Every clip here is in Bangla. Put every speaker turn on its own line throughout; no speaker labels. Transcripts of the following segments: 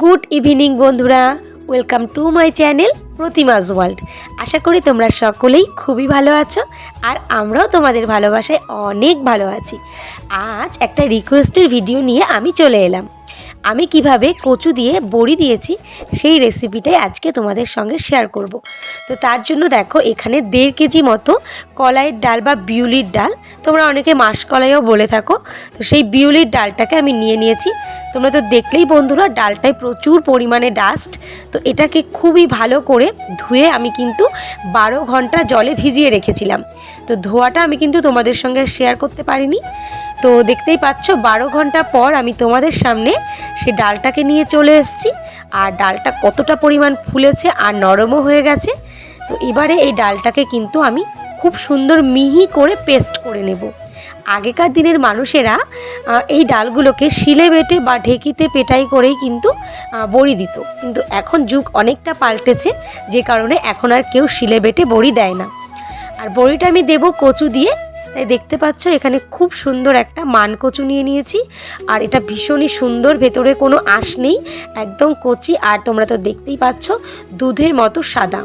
গুড ইভিনিং বন্ধুরা, welcome to my channel Pratimas World. আশা করি তোমরা সকলেই খুবই ভালো আছো আর আমরাও তোমাদের ভালোবাসায় অনেক ভালো আছি। আজ একটা রিকোয়েস্টের ভিডিও নিয়ে আমি চলে এলাম। আমি কীভাবে কচু দিয়ে বড়ি দিয়েছি সেই রেসিপিটাই আজকে তোমাদের সঙ্গে শেয়ার করব। তো তার জন্য দেখো, এখানে দেড় কেজি মতো কলাইয়ের ডাল বা বিউলির ডাল। তোমরা অনেকে মাসকলাইও বলে থাকো। তো সেই বিউলির ডালটাকে আমি নিয়ে নিয়েছি। তোমরা তো দেখলেই বন্ধুরা, ডালটায় প্রচুর পরিমাণে ডাস্ট তো এটাকে খুবই ভালো করে ধুয়ে আমি কিন্তু বারো ঘণ্টা জলে ভিজিয়ে রেখেছিলাম। তো ধোয়াটা আমি কিন্তু তোমাদের সঙ্গে শেয়ার করতে পারিনি। তো দেখতেই পাচ্ছ, বারো ঘণ্টা পর আমি তোমাদের সামনে সে ডালটাকে নিয়ে চলে এসেছি। আর ডালটা কতটা পরিমাণ ফুলেছে আর নরমও হয়ে গেছে। তো এবারে এই ডালটাকে কিন্তু আমি খুব সুন্দর মিহি করে পেস্ট করে নেব। আগেকার দিনের মানুষেরা এই ডালগুলোকে শিলে বেটে বা ঢেকিতে পেটাই করেই কিন্তু বড়ি দিত। কিন্তু এখন যুগ অনেকটা পাল্টেছে, যে কারণে এখন আর কেউ শিলে বেটে বড়ি দেয় না। আর বড়িটা আমি দেবো কচু দিয়ে তাই দেখতে পাচ্ছ, এখানে খুব সুন্দর একটা মান কচু নিয়ে নিয়েছি। আর এটা ভীষণই সুন্দর, ভেতরে কোনো আঁশ নেই, একদম কচি, আর তোমরা তো দেখতেই পাচ্ছ, দুধের মতো সাদা।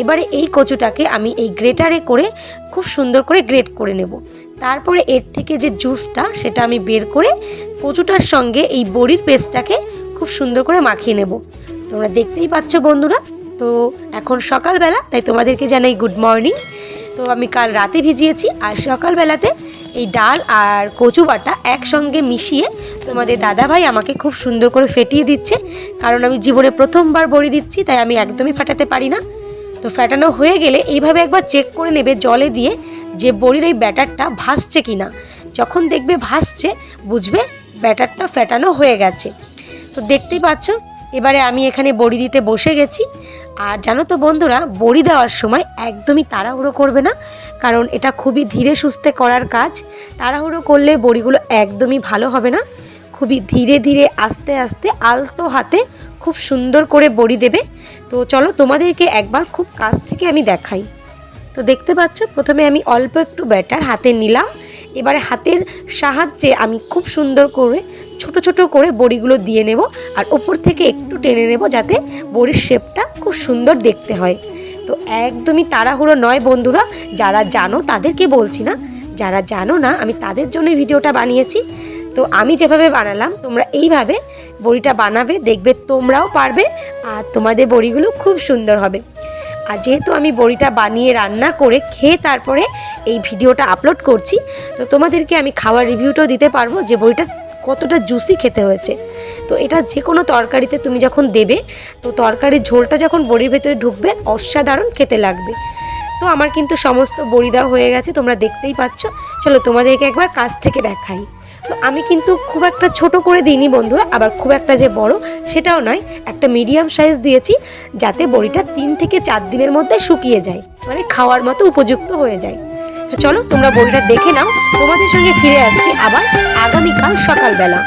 এবারে এই কচুটাকে আমি এই গ্রেটারে করে খুব সুন্দর করে গ্রেট করে নেব। তারপরে এর থেকে যে জুসটা, সেটা আমি বের করে কচুটার সঙ্গে এই বড়ির পেস্টটাকে খুব সুন্দর করে মাখিয়ে নেব। তোমরা দেখতেই পাচ্ছ বন্ধুরা, তো এখন সকালবেলা, তাই তোমাদেরকে জানাই গুড মর্নিং। তো আমি কাল রাতে ভিজিয়েছি আর সকালবেলাতে এই ডাল আর কচু বাটা একসঙ্গে মিশিয়ে তোমাদের দাদাভাই আমাকে খুব সুন্দর করে ফেটিয়ে দিচ্ছে। কারণ আমি জীবনে প্রথমবার বড়ি দিচ্ছি, তাই আমি একদমই ফাটাতে পারি না। তো ফ্যাটানো হয়ে গেলে এইভাবে একবার চেক করে নেবে জলে দিয়ে যে বড়ির এই ব্যাটারটা ভাসছে কি না যখন দেখবে ভাসছে, বুঝবে ব্যাটারটা ফ্যাটানো হয়ে গেছে। তো দেখতেই পাচ্ছ, এবারে আমি এখানে বড়ি দিতে বসে গেছি। আর জানো তো বন্ধুরা, বড়ি দেওয়ার সময় একদমই তাড়াহুড়ো করবে না, কারণ এটা খুবই ধীরে সুস্থে করার কাজ। তাড়াহুড়ো করলে বড়িগুলো একদমই ভালো হবে না। খুবই ধীরে ধীরে আস্তে আস্তে আলতো হাতে খুব সুন্দর করে বড়ি দেবে। তো চলো তোমাদেরকে একবার খুব কাছ থেকে আমি দেখাই। তো দেখতে পাচ্ছ, প্রথমে আমি অল্প একটু ব্যাটার হাতে নিলাম। এবারে হাতের সাহায্যে আমি খুব সুন্দর করে, ছোট ছোট করে বড়িগুলো দিয়ে নেব আর ওপর থেকে একটু টেনে নেব যাতে বড়ির শেপটা খুব সুন্দর দেখতে হয়। তো একদমই তাড়াহুড়ো নয় বন্ধুরা, যারা জানো তাদেরকে বলছি না, যারা জানো না আমি তাদের জন্য ভিডিওটা বানিয়েছি। তো আমি যেভাবে বানালাম, তোমরা এইভাবে বড়িটা বানাবে, দেখবে তোমরাও পারবে আর তোমাদের বড়িগুলো খুব সুন্দর হবে। আর যেহেতু আমি বড়িটা বানিয়ে রান্না করে খেয়ে তারপরে এই ভিডিওটা আপলোড করছি, তো তোমাদেরকে আমি খাওয়ার রিভিউটাও দিতে পারব যে বড়িটা কতটা জুসি খেতে হয়েছে। তো এটা যে কোনো তরকারিতে তুমি যখন দেবে, তো তরকারির ঝোলটা যখন বড়ির ভেতরে ঢুকবে, অসাধারণ খেতে লাগবে। তো আমার কিন্তু সমস্ত বড়ি দেওয়া হয়ে গেছে, তোমরা দেখতেই পাচ্ছ। চলো তোমাদেরকে একবার কাছ থেকে দেখাই। তো আমি কিন্তু খুব একটা ছোট করে দিইনি বন্ধুরা, আবার খুব একটা যে বড় সেটাও নয়। একটা মিডিয়াম সাইজ দিয়েছি যাতে বড়িটা তিন থেকে চার দিনের মধ্যে শুকিয়ে যায় মানে খাওয়ার মতো উপযুক্ত হয়ে যায়। তো চলো তোমরা বড়িটা দেখে নাও, তোমাদের সঙ্গে ফিরে আসছি আবার আগামীকাল সকালবেলা।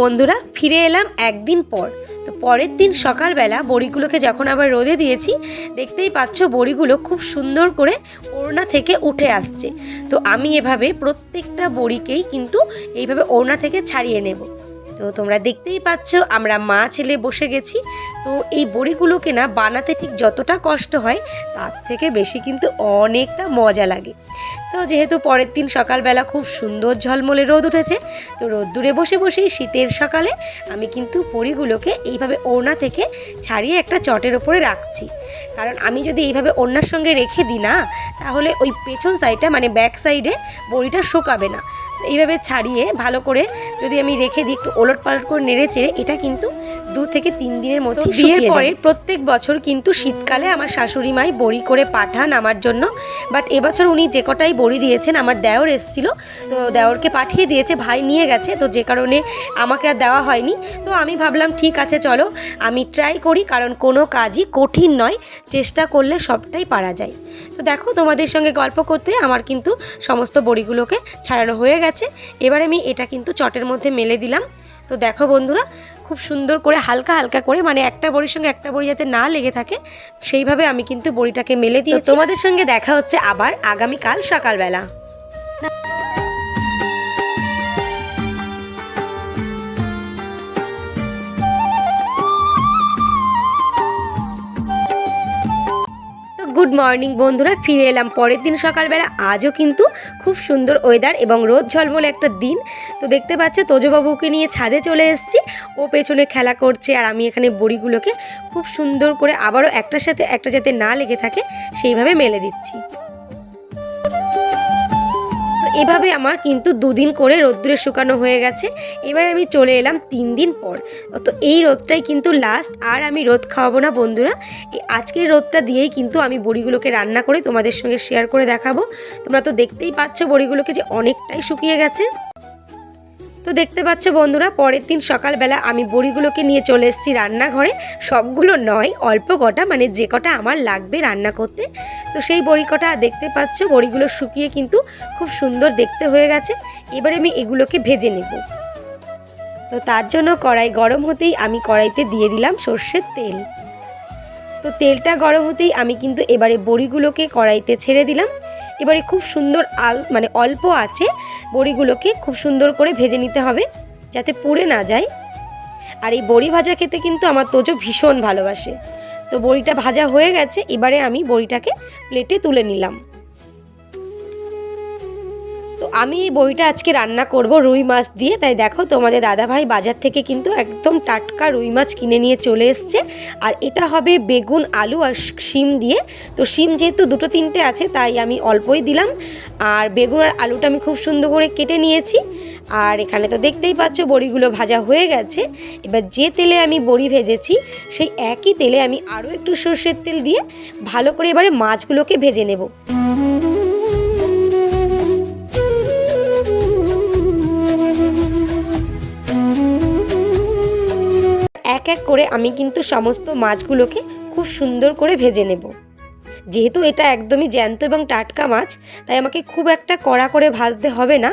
বন্ধুরা, ফিরে এলাম একদিন পর। তো পরের দিন সকালবেলা বড়িগুলোকে যখন আবার রোদে দিয়েছি, দেখতেই পাচ্ছ বড়িগুলো খুব সুন্দর করে ওড়না থেকে উঠে আসছে। তো আমি এভাবে প্রত্যেকটা বড়িকেই কিন্তু এইভাবে ওড়না থেকে ছাড়িয়ে নেব। তো তোমরা দেখতেই পাচ্ছ, আমরা মা ছেলে বসে গেছি। তো এই বড়িগুলোকে না বানাতে ঠিক যতটা কষ্ট হয়, তার থেকে বেশি কিন্তু অনেকটা মজা লাগে। তো যেহেতু পরের দিন সকালবেলা খুব সুন্দর ঝলমলে রোদ উঠেছে, তো রোদ্দুরে বসে বসেই শীতের সকালে আমি কিন্তু বড়িগুলোকে এইভাবে ওড়না থেকে ছাড়িয়ে একটা চটের ওপরে রাখছি। কারণ আমি যদি এইভাবে ওড়নার সঙ্গে রেখে দিই না, তাহলে ওই পেছন সাইডটা মানে ব্যাক সাইডে বড়িটা শোকাবে না। এইভাবে ছাড়িয়ে ভালো করে যদি আমি রেখে দিই একটু ওলট পালট করে নেড়ে চেড়ে এটা কিন্তু দু থেকে তিন দিনের মতো বিয়ের পরে প্রত্যেক বছর কিন্তু শীতকালে আমার শাশুড়ি মাই বড়ি করে পাঠান আমার জন্য। বাট এবছর উনি যে কটাই বড়ি দিয়েছেন আমার দেওর এসেছিল তো দেওরকে পাঠিয়ে দিয়েছে ভাই নিয়ে গেছে তো যে কারণে আমাকে আর দেওয়া হয়নি। তো আমি ভাবলাম ঠিক আছে চলো আমি ট্রাই করি কারণ কোনো কাজই কঠিন নয় চেষ্টা করলে সবটাই পারা যায়। তো দেখো তোমাদের সঙ্গে গল্প করতে আমার কিন্তু সমস্ত বড়িগুলোকে ছাড়ানো হয়ে গেছে। এবার আমি এটা কিন্তু চটের মধ্যে মেলে দিলাম। তো দেখো বন্ধুরা খুব সুন্দর করে হালকা হালকা করে মানে একটা বড়ির সঙ্গে একটা বড়ি যাতে না লেগে থাকে সেইভাবে আমি কিন্তু বড়িটাকে মেলে দিই তোমাদের সঙ্গে দেখা হচ্ছে আবার আগামীকাল সকালবেলা। গুড মর্নিং বন্ধুরা, ফিরে এলাম পরের দিন সকালবেলা। আজও কিন্তু খুব সুন্দর ওয়েদার এবং রোদ ঝলমলে একটা দিন। তো দেখতে পাচ্ছ, তোজবাবুকে নিয়ে ছাদে চলে এসেছি। ও পেছনে খেলা করছে আর আমি এখানে বড়িগুলোকে খুব সুন্দর করে আবারও একটার সাথে একটা যাতে না লেগে থাকে, সেইভাবে মেলে দিচ্ছি। এভাবে আমার কিন্তু দুদিন করে রোদ্দুরে শুকানো হয়ে গেছে। এবার আমি চলে এলাম তিন দিন পর। তো এই রোদটাই কিন্তু লাস্ট আর আমি রোদ খাওয়াবো না বন্ধুরা। এই আজকের রোদটা দিয়েই কিন্তু আমি বড়িগুলোকে রান্না করে তোমাদের সঙ্গে শেয়ার করে দেখাবো। তোমরা তো দেখতেই পাচ্ছ বড়িগুলোকে যে অনেকটাই শুকিয়ে গেছে। তো দেখতে পাচ্ছ বন্ধুরা, পরের দিন সকালবেলা আমি বড়িগুলোকে নিয়ে চলে এসেছি রান্নাঘরে। সবগুলো নয়, অল্প কটা মানে যে কটা আমার লাগবে রান্না করতে। তো সেই বড়ি কটা দেখতে পাচ্ছ, বড়িগুলো শুকিয়ে কিন্তু খুব সুন্দর দেখতে হয়ে গেছে। এবারে আমি এগুলোকে ভেজে নেব। তো তার জন্য কড়াই গরম হতেই আমি কড়াইতে দিয়ে দিলাম সর্ষের তেল। তো তেলটা গরম হতেই আমি কিন্তু এবারে বড়িগুলোকে কড়াইতে ছেড়ে দিলাম। এবারে খুব সুন্দর আল মানে অল্প আছে, বড়িগুলোকে খুব সুন্দর করে ভেজে নিতে হবে, যাতে পুড়ে না যায়। আর এই বড়ি ভাজা খেতে কিন্তু আমার তোজো ভীষণ ভালোবাসে। তো বড়িটা ভাজা হয়ে গেছে, এবারে আমি বড়িটাকে প্লেটে তুলে নিলাম। তো আমি এই বড়িটা আজকে রান্না করব রুই মাছ দিয়ে। তাই দেখো তোমাদের দাদাভাই বাজার থেকে কিন্তু একদম টাটকা রুই মাছ কিনে নিয়ে চলে এসছে। আর এটা হবে বেগুন, আলু আর শিম দিয়ে। তো শিম যেহেতু দুটো তিনটে আছে, তাই আমি অল্পই দিলাম। আর বেগুন আর আলুটা আমি খুব সুন্দর করে কেটে নিয়েছি। আর এখানে তো দেখতেই পাচ্ছ বড়িগুলো ভাজা হয়ে গেছে। এবার যে তেলে আমি বড়ি ভেজেছি, সেই একই তেলে আমি আরও একটু সর্ষের তেল দিয়ে ভালো করে এবারে মাছগুলোকে ভেজে নেব। এক করে আমি কিন্তু সমস্ত মাছগুলোকে খুব সুন্দর করে ভেজে নেব। যেহেতু এটা একদমই জ্যান্ত এবং টাটকা মাছ, তাই আমাকে খুব একটা কড়া করে ভাজতে হবে না।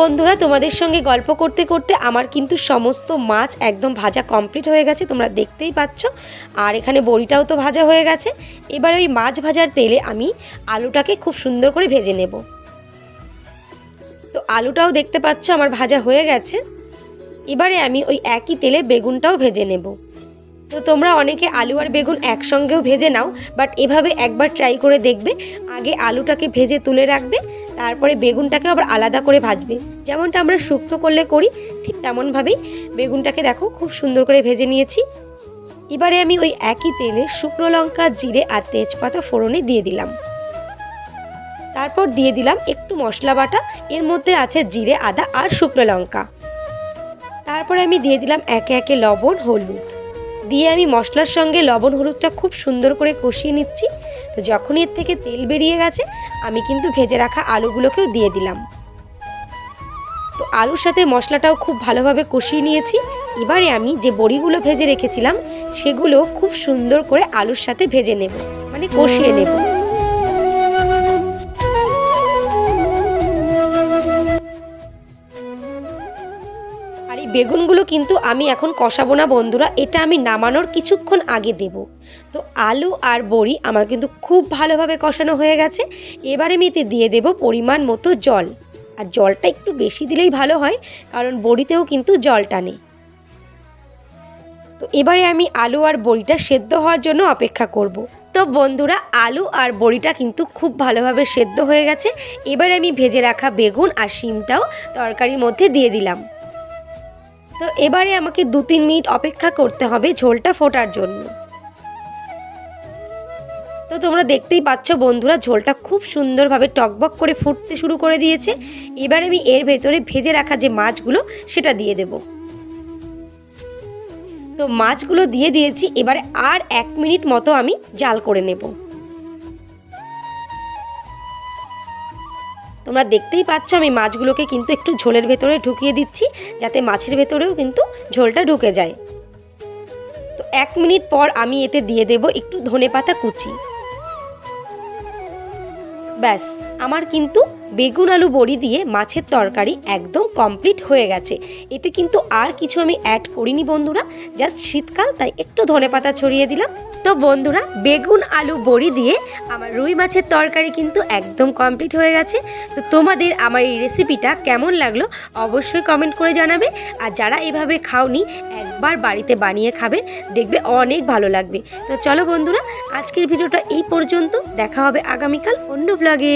বন্ধুরা, তোমাদের সঙ্গে গল্প করতে করতে আমার কিন্তু সমস্ত মাছ একদম ভাজা কমপ্লিট হয়ে গেছে, তোমরা দেখতেই পাচ্ছ। আর এখানে বড়িটাও তো ভাজা হয়ে গেছে। এবার ওই মাছ ভাজার তেলে আমি আলুটাকে খুব সুন্দর করে ভেজে নেব। তো আলুটাও দেখতে পাচ্ছ আমার ভাজা হয়ে গেছে। এবারে আমি ওই একই তেলে বেগুনটাও ভেজে নেব। তো তোমরা অনেকে আলু আর বেগুন একসঙ্গেও ভেজে নাও বাট এভাবে একবার ট্রাই করে দেখবে। আগে আলুটাকে ভেজে তুলে রাখবে তারপরে বেগুনটাকে আবার আলাদা করে ভাজবে। যেমনটা আমরা শুক্তো করলে করি, ঠিক তেমনভাবেই বেগুনটাকে দেখো খুব সুন্দর করে ভেজে নিয়েছি। এবারে আমি ওই একই তেলে শুকনো লঙ্কা, জিরে আর তেজপাতা ফোড়নে দিয়ে দিলাম। তারপর দিয়ে দিলাম একটু মশলা বাটা, এর মধ্যে আছে জিরে, আদা আর শুকনো লঙ্কা। তারপরে আমি দিয়ে দিলাম একে একে লবণ, হলুদ। দিয়ে আমি মশলার সঙ্গে লবণ হলুদটা খুব সুন্দর করে কষিয়ে নিচ্ছি। তো যখনই এর থেকে তেল বেরিয়ে গেছে, আমি কিন্তু ভেজে রাখা আলুগুলোকেও দিয়ে দিলাম। তো আলুর সাথে মশলাটাও খুব ভালোভাবে কষিয়ে নিয়েছি। এবারে আমি যে বড়িগুলো ভেজে রেখেছিলাম, সেগুলো খুব সুন্দর করে আলুর সাথে ভেজে নেব। মানে কষিয়ে নেব। বেগুনগুলো কিন্তু আমি এখন কষাবো না, বন্ধুরা। এটা আমি নামানোর কিছুক্ষণ আগে দেব। তো আলু আর বড়ি আমার কিন্তু খুব ভালোভাবে কষানো হয়ে গেছে। এবারে আমি এতে দিয়ে দেব পরিমাণ মতো জল। আর জলটা একটু বেশি দিলেই ভালো হয়, কারণ বড়িতেও কিন্তু জল টানে তো এবারে আমি আলু আর বড়িটা সেদ্ধ হওয়ার জন্য অপেক্ষা করব। তো বন্ধুরা, আলু আর বড়িটা কিন্তু খুব ভালোভাবে সেদ্ধ হয়ে গেছে। এবারে আমি ভেজে রাখা বেগুন আর শিমটাও তরকারির মধ্যে দিয়ে দিলাম। তো এবারে আমাকে দু তিন মিনিট অপেক্ষা করতে হবে ঝোলটা ফোটার জন্য। তো তোমরা দেখতেই পাচ্ছ বন্ধুরা, ঝোলটা খুব সুন্দরভাবে টকবক করে ফুটতে শুরু করে দিয়েছে। এবার আমি এর ভেতরে ভেজে রাখা যে মাছগুলো, সেটা দিয়ে দেব। তো মাছগুলো দিয়ে দিয়েছি, এবারে আর এক মিনিট মতো আমি জাল করে নেব। তোমরা দেখতেই পাচ্ছ, আমি মাছগুলোকে কিন্তু একটু ঝোলের ভেতরে ঢুকিয়ে দিচ্ছি, যাতে মাছের ভেতরেও কিন্তু ঝোলটা ঢুকে যায়। তো এক মিনিট পর আমি এতে দিয়ে দেব একটু ধনে পাতা কুচি। ব্যাস। আমার কিন্তু বেগুন আলু বড়ি দিয়ে মাছের তরকারি একদম কমপ্লিট হয়ে গেছে। এতে কিন্তু আর কিছু আমি অ্যাড করিনি বন্ধুরা জাস্ট শীতকাল, তাই একটু ধনেপাতা ছড়িয়ে দিলাম। তো বন্ধুরা, বেগুন আলু বড়ি দিয়ে আমার রুই মাছের তরকারি কিন্তু একদম কমপ্লিট হয়ে গেছে। তো তোমাদের আমার এই রেসিপিটা কেমন লাগল অবশ্যই কমেন্ট করে জানাবে। আর যারা এভাবে খাওনি, একবার বাড়িতে বানিয়ে খাবে, দেখবে অনেক ভালো লাগবে। তো চলো বন্ধুরা, আজকের ভিডিওটা এই পর্যন্ত। দেখা হবে আগামীকাল অন্য ব্লগে